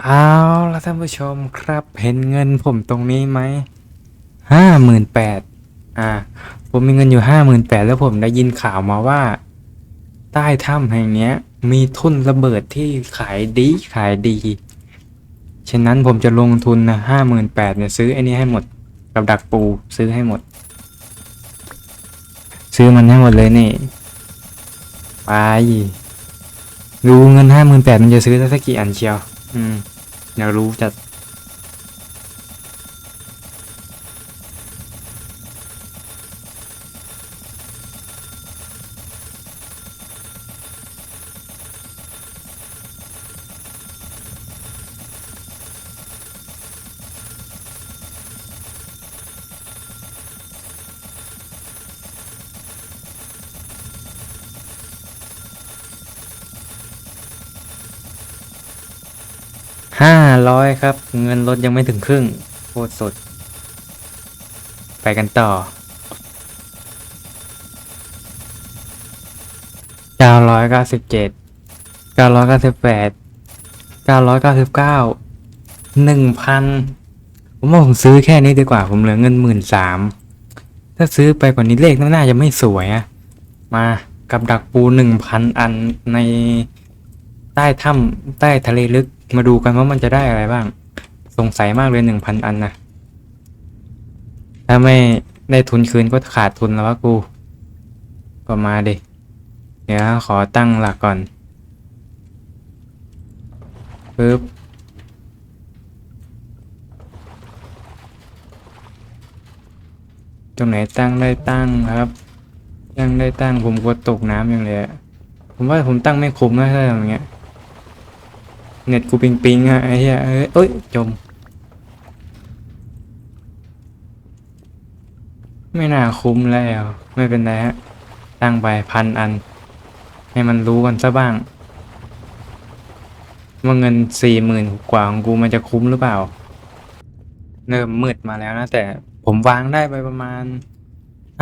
เอาละท่านผู้ชมครับเห็นเงินผมตรงนี้ไหมห้าหมื่นแปดอ่า ผมมีเงินอยู่ห้าหมื่นแปดแล้วผมได้ยินข่าวมาว่า ใต้ถ้ำแห่งนี้มีทุนระเบิดที่ขายดีขายดี ฉะนั้นผมจะลงทุนนะห้าหมื่นแปดเนี่ยซื้อไอ้นี่ให้หมดกับดักปูซื้อให้หมด ซื้อมันให้หมดเลยนี่ไปดูเงินห้าหมื่นแปดมันจะซื้อได้สักกี่อันเชียว อืมอยากรู้จัด ห้าร้อยครับ เงินรถยังไม่ถึงครึ่งโคตรสด ไปกันต่อ เก้าร้อยเก้าสิบเจ็ด เก้าร้อยเก้าสิบแปด เก้าร้อยเก้าสิบเก้า หนึ่งพัน ผมว่าผมซื้อแค่นี้ดีกว่า ผมเหลือเงินหมื่นสาม ถ้าซื้อไปกว่านี้เลขน่าจะไม่สวยอะมากับดักปูหนึ่งพันอันในใต้ถ้ำใต้ทะเลลึก มาดูกันว่ามันจะได้อะไรบ้าง สงสัยมากเลยหนึ่งพันอันนะ ถ้าไม่ได้ทุนคืนก็ขาดทุนแล้ววะกู ก็มาดิ เดี๋ยวขอตั้งหลักก่อนปึ๊บตรงไหนตั้งได้ตั้งครับ ตั้งได้ตั้งผมกลัวตกน้ำอย่างเลยผมว่าผมตั้งไม่คุ้มนะถ้าอย่างเงี้ย เน็ตกูปิงปิงอะไอ้เหี้ยเอ้ยเอ้ยจม ไม่น่าคุ้มแล้ว ไม่เป็นไรฮะ ตั้งไปพันอัน ให้มันรู้กันซะบ้าง ว่าเงินสี่หมื่นกว่าของกูมันจะคุ้มหรือเปล่า เริ่มมืดมาแล้วนะ แต่ผมวางได้ไปประมาณ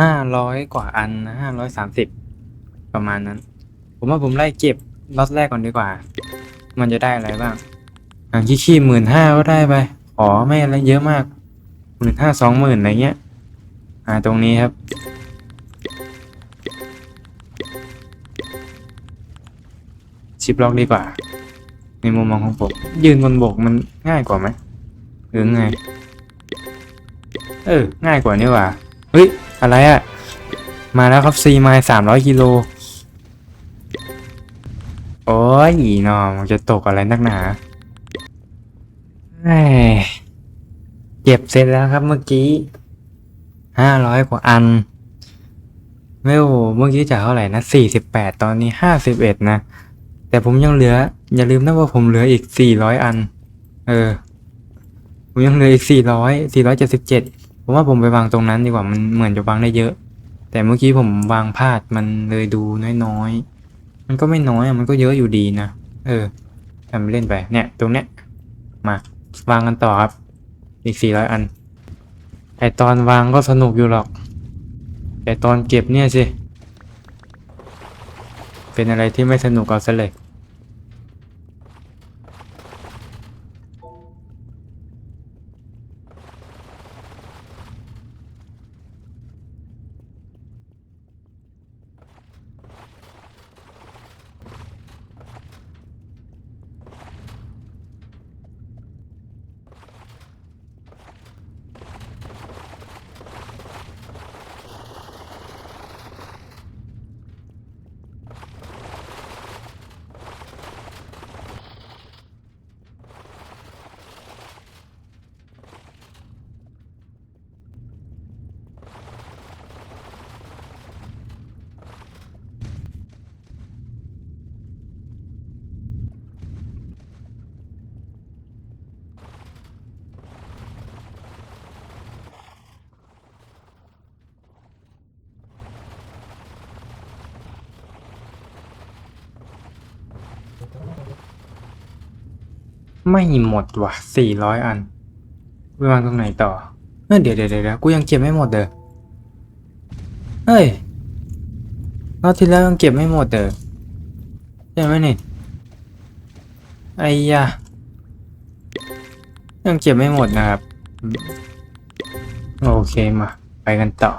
ห้าร้อยกว่าอันนะห้าร้อยสามสิบประมาณนั้น ผมว่าผมไล่เก็บล็อตแรกก่อนดีกว่า มันจะได้อะไรบ้างอะขี้ขี้หมื่นห้าก็ได้ไป ขอไม่อะไรเยอะมากหมื่นห้าสองหมื่นอะไรเงี้ย อ่าตรงนี้ครับ ชิปล็อกดีกว่า ในมุมมองของผม ยืนบนบกมันง่ายกว่าไหมหรือไง เออ ง่ายกว่านี่ว่า เฮ้ย อะไรอะมาแล้วครับซีไมล์สามร้อยกิโล โอ้ยนอมันจะตกอะไรนักหนาเก็บเสร็จแล้วครับเมื่อกี้ห้าร้อยกว่าอันเวลเมื่อกี้จ่ายเท่าไหร่นะสี่สิบแปดตอนนี้ห้าสิบเอ็ดนะ แต่ผมยังเหลือ อย่าลืมนะว่าผมเหลืออีกสี่ร้อยอัน เออ ผมยังเหลืออีกสี่ร้อยสี่ร้อยเจ็ดสิบเจ็ดผมว่าผมไปวางตรงนั้นดีกว่ามันเหมือนจะวางได้เยอะ แต่เมื่อกี้ผมวางพลาดมันเลยดูน้อยๆ มันก็ไม่น้อยมันก็เยอะอยู่ดีนะ เออทำเล่นไป เนี่ย ตรงเนี้ย มาวางกันต่อครับ อีกสี่ร้อยอัน ไอตอนวางก็สนุกอยู่หรอก แต่ตอนเก็บเนี่ยสิ เป็นอะไรที่ไม่สนุกเอาซะเลย ไม่หมดว่ะสี่ร้อยอันไปวางตรงไหนต่อเอ้ยเดี๋ยวเดี๋ยวเดี๋ยวกูยังเก็บไม่หมดเด้อเฮ้ยรอบที่แล้วยังเก็บไม่หมดเด้อใช่ไหมนี่ไอ้ยะยังเก็บไม่หมดนะครับ โอเคมา ไปกันต่อ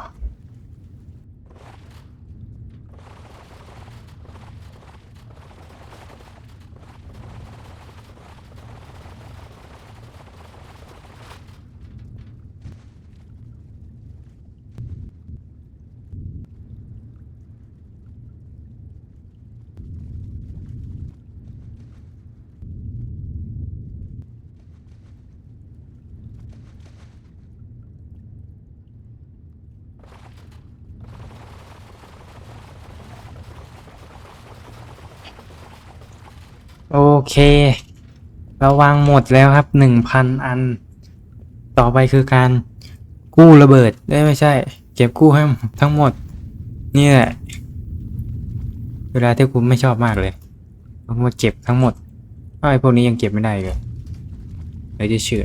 โอเค เราวางหมดแล้วครับหนึ่งพันอัน ต่อไปคือการกู้ระเบิดได้ไม่ใช่ เก็บกู้ให้ทั้งหมด นี่แหละ เวลาที่กูไม่ชอบมากเลยต้องมาเก็บทั้งหมดไอ้พวกนี้ยังเก็บไม่ได้เลยเดี๋ยจะเชื่อ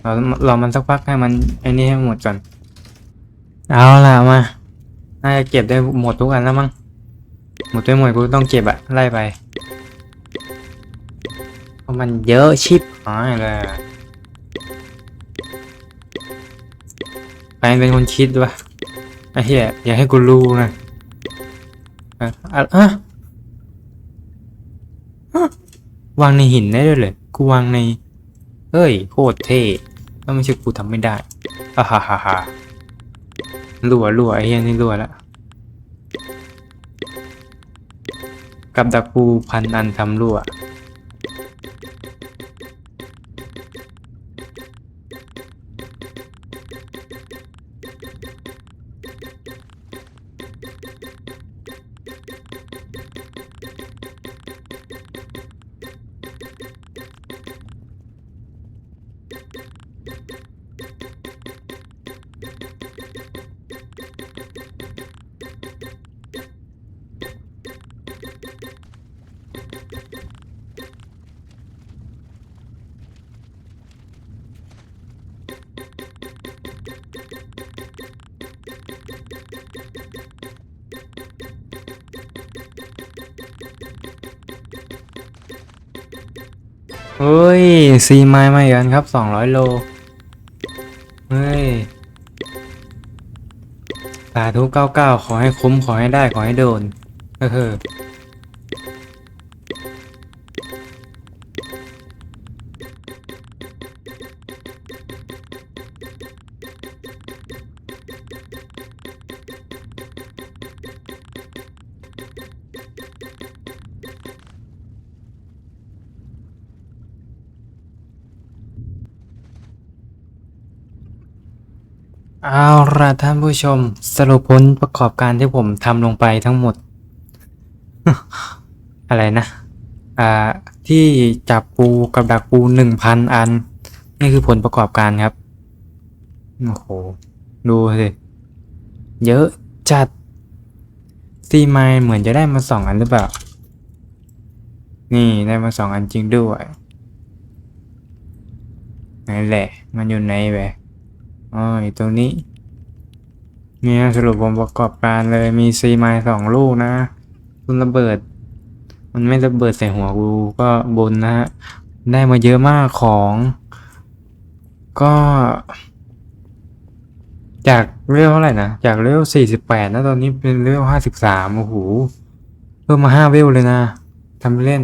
เราเรามันสักพักให้มันไอ้นี่ให้หมดก่อน เอาล่ะมาน่าจะเก็บได้หมดทุกอันแล้วมั้งหมดไปหมดกูต้องเก็บอะไล่ไป เพราะมันเยอะชิบหายเลยอะใครเป็นคนคิดวะไอ้เหี้ยอย่าให้กูรู้นะอะอะอะอะวางในหินได้ด้วยเลยกูวางใน เฮ้ยโคตรเท่ถ้าไม่ใช่กูทำไม่ได้ฮ่าฮ่าฮ่าฮ่ารั่วรั่วไอ้เหี้ยนี่รั่วแล้วกับดักปูพันอันทำรั่ว เฮ้ยซีไม้มาอีกอันครับสองร้อยโล เฮ้ยสาธุเก้าเก้าขอให้คุ้มขอให้ได้ขอให้โดนเออ เอาละท่านผู้ชม สรุปผลประกอบการที่ผมทำลงไปทั้งหมด อะไรนะ อ่า ที่จับปูกับดักปูหนึ่งพันอัน นี่คือผลประกอบการครับ โอ้โห ดูสิ เยอะจัดซีไมเหมือนจะได้มาสองอันหรือเปล่า นี่ได้มาสองอันจริงด้วยไหนแหละ มันอยู่ไหนแหวะ อ๋อตรงนี้ เนี่ยสรุปผลประกอบการเลยมีซีไมล์สองลูกนะคุณระเบิด มันไม่ระเบิดใส่หัวกูก็บนนะฮะ ได้มาเยอะมากของ ก็ จากเรียลเท่าไหร่นะ จากเรียลสี่สิบแปดนะตอนนี้เป็นเรียลห้าสิบสามโอ้โหเพิ่มมาห้าเวลเลยนะทำเล่น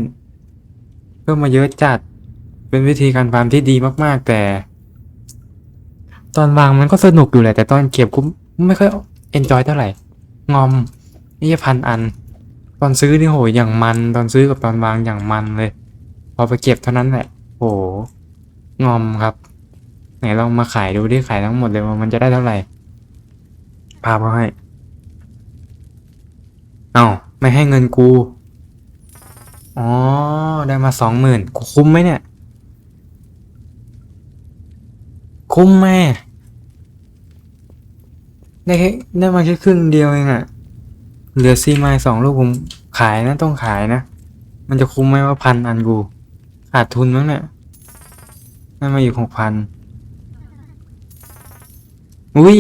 เพิ่มมาเยอะจัด เป็นวิธีการฟาร์มที่ดีมาก ๆ แต่ ตอนวางมันก็สนุกอยู่แหละแต่ตอนเก็บกูไม่ค่อยเอนจอยเท่าไหร่ งอมนี่จะพันอัน ตอนซื้อนี่โหอย่างมันตอนซื้อกับตอนวางอย่างมันเลย พอไปเก็บเท่านั้นแหละโหงอมครับไหนลองมาขายดูดิขายทั้งหมดเลยว่ามันจะได้เท่าไหร่พามาให้ เอ้าไม่ให้เงินกู อ๋อ ได้มาสองหมื่นกูคุ้มไหมเนี่ย คุ้มแม่ได้แค่ได้มาแค่ครึ่งเดียวเองอะเหลือซีไมล์สองลูกผมขายนะต้องขายนะ มันจะคุ้มไหมว่าพันอันกูขาดทุนมั้งเนี่ยได้มาอยู่หกพันอุ้ย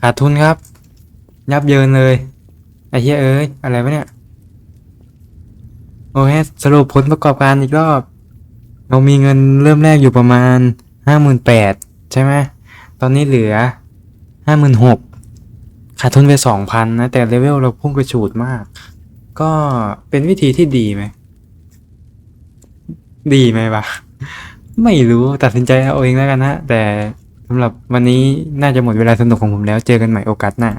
ขาดทุนครับ ยับเยินเลยไอ้เหี้ยเอ้ยอะไรวะเนี่ยโอเคสรุปผลประกอบการอีกรอบ เรามีเงินเริ่มแรกอยู่ประมาณ ห้าหมื่นแปดใช่ไหมตอนนี้เหลือห้าหมื่นหกขาดทุนไปสองพันนะ แต่เลเวลเราพุ่งกระฉูดมาก ก็เป็นวิธีที่ดีไหม ดีไหมวะไม่รู้ตัดสินใจเอาเองแล้วกันนะแต่สำหรับวันนี้น่าจะหมดเวลาสนุกของผมแล้ว เจอกันใหม่โอกาสหน้า